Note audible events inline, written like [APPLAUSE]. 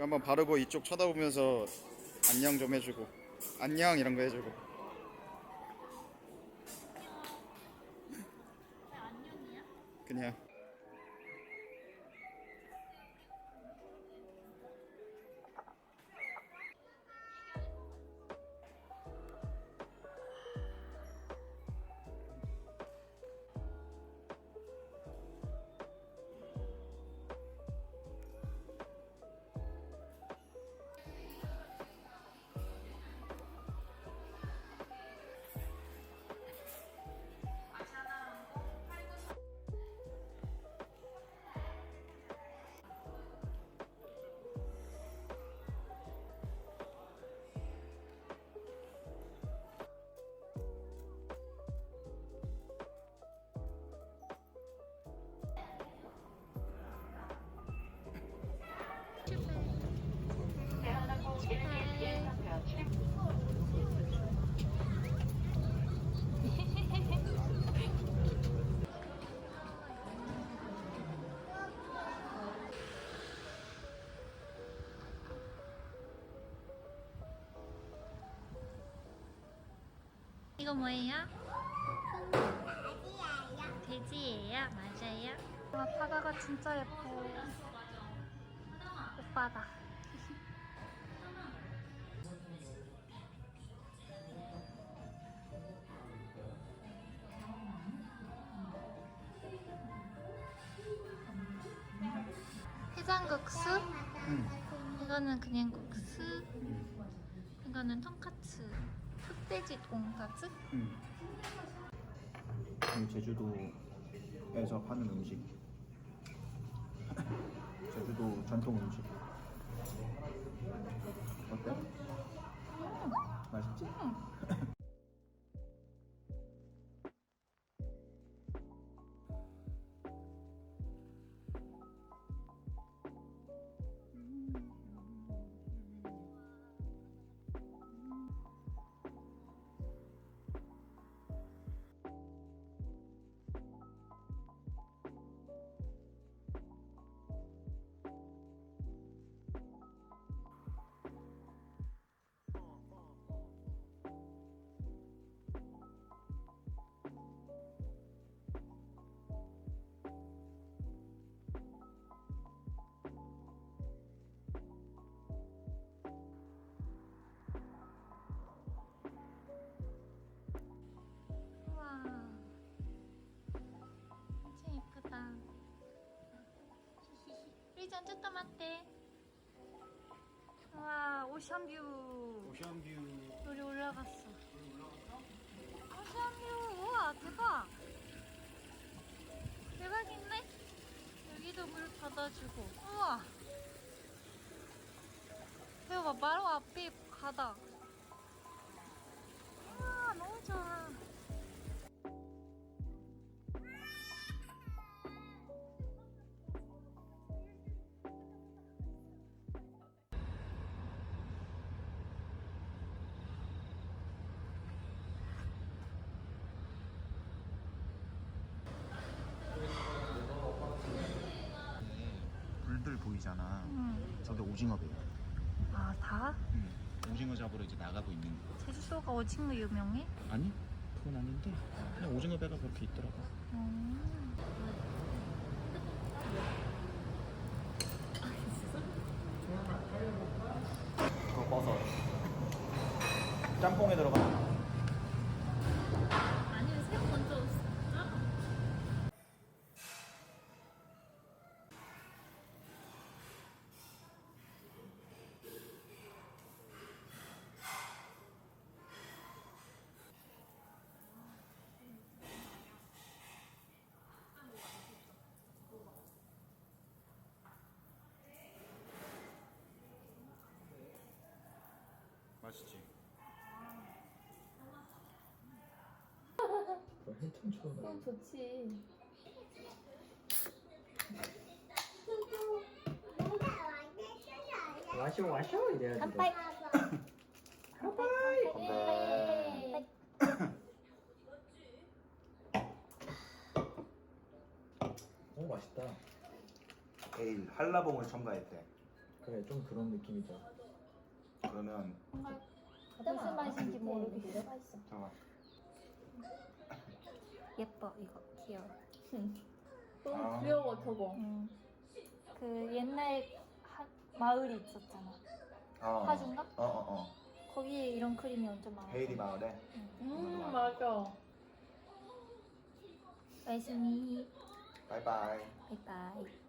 한번 바르고 이쪽 쳐다보면서 안녕 좀 해주고 안녕 이런 거 해주고? 그냥 이거 뭐예요? 돼지예요? 맞아요? 아 바다가 진짜 예뻐 오빠다 해장국수 응. 이거는 그냥 국수 이거는 돈까스 흑돼지 돈까스 응. 제주도에서 파는 음식 [LAUGHS] 제주도 전통 음식 어때? 맛있지? 우 리전 ちょっと待って 우와 오션뷰 오션뷰 우리 올라갔어 오션뷰 우와 대박 대박인데? 여기도 물 받아주고 우와 대박 바로 앞에 바다 우와 너무 좋아 보이잖아 응. 저게 오징어배야 아 다? 응. 오징어 잡으러 이제 나가고 있는 거 제주도가 오징어 유명해? 아니 그건 아닌데 그냥 오징어 배가 그렇게 있더라고 음. 그거 버섯 짬뽕에 들어가 아니면 새우 먼저 썰어. 맛있지 그럼 좋지. 와쇼 와쇼 이래야지 깜빡. 네. 오 맛있다 에일 한라봉을 첨가했대 그래 좀 그런 느낌이죠. 그러면 무슨 맛인지 모르겠어. 잠깐. 예뻐 이거 귀여워. [LAUGHS] 너무 아. 귀여워 저거. 음. 그 옛날 하, 마을이 있었잖아. 어. 파주인가? 어, 어, 어. 거기에 이런 그림이 엄청 많아. 헤이리 마을에. 음 맞아. 말씀이 바이바이. 바이바이.